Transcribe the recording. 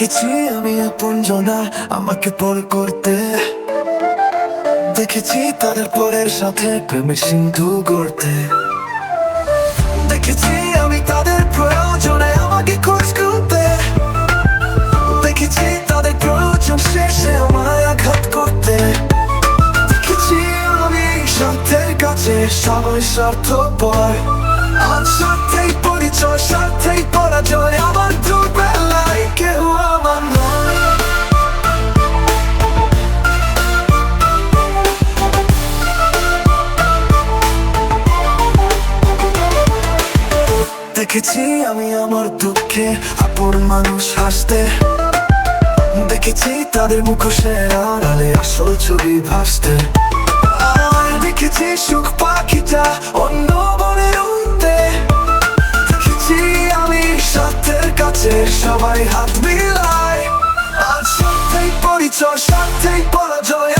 দেখেছি আমি আপন জনা, আমাকে পর করতে। দেখেছি তাদের পরের সাথে প্রেমের সিন্ধু করতে দেখেছি আমি তাদের প্রয়োজনে আমাকে খোঁজ করতে। দেখেছি তাদের প্রয়োজন শেষে আমায় আঘাত করতে। দেখেছি আমি স্বার্থের কাছে সবাই স্বার্থপর। আজ স্বার্থেই পরিচয় দেখেছি আমি আমার দুঃখে আপন মানুষ হাসতে। দেখেছি তাদের মুখোশে আড়ালে আসল ছবি ভাসতে। আর দেখেছি সুখ পাখিটা অন্য বনে উঠতে দেখেছি আমি সাথের কাছে সবাই হাত মিলায়। আজ সত্যেই পরিচয় সত্যেই পরাজয়